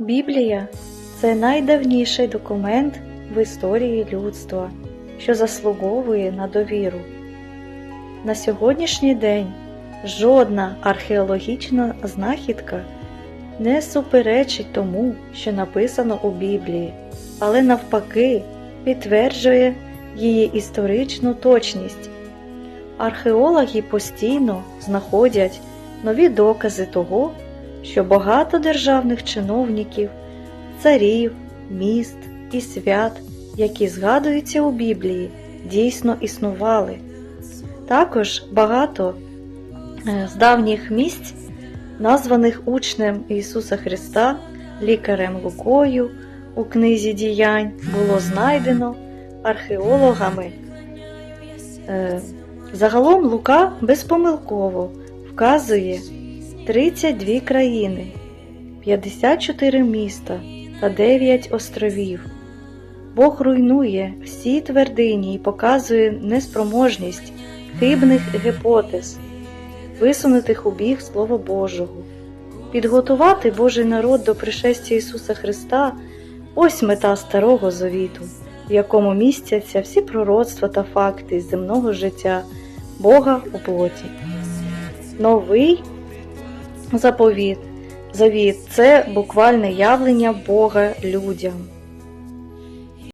Біблія це найдавніший документ в історії людства, що заслуговує на довіру. На сьогоднішній день жодна археологічна знахідка не суперечить тому, що написано у Біблії, але навпаки підтверджує її історичну точність. Археологи постійно знаходять нові докази того, що багато державних чиновників, царів, міст і свят, які згадуються у Біблії, дійсно існували. Також багато е, з давніх місць, названих учнем Ісуса Христа, лікарем Лукою у книзі діянь, було знайдено археологами. Е, Загалом Лука безпомилково вказує 32 країни, 54 міста та 9 островів. Бог руйнує всі твердині і показує неспроможність хибних гіпотез, висунутих у біг Слова Божого. Підготувати Божий народ до пришестя Ісуса Христа ось мета Старого Завіту, в якому містяться всі пророцтва та факти земного життя Бога у плоті. Новий заповіт. Завіт це буквальне явлення Бога людям.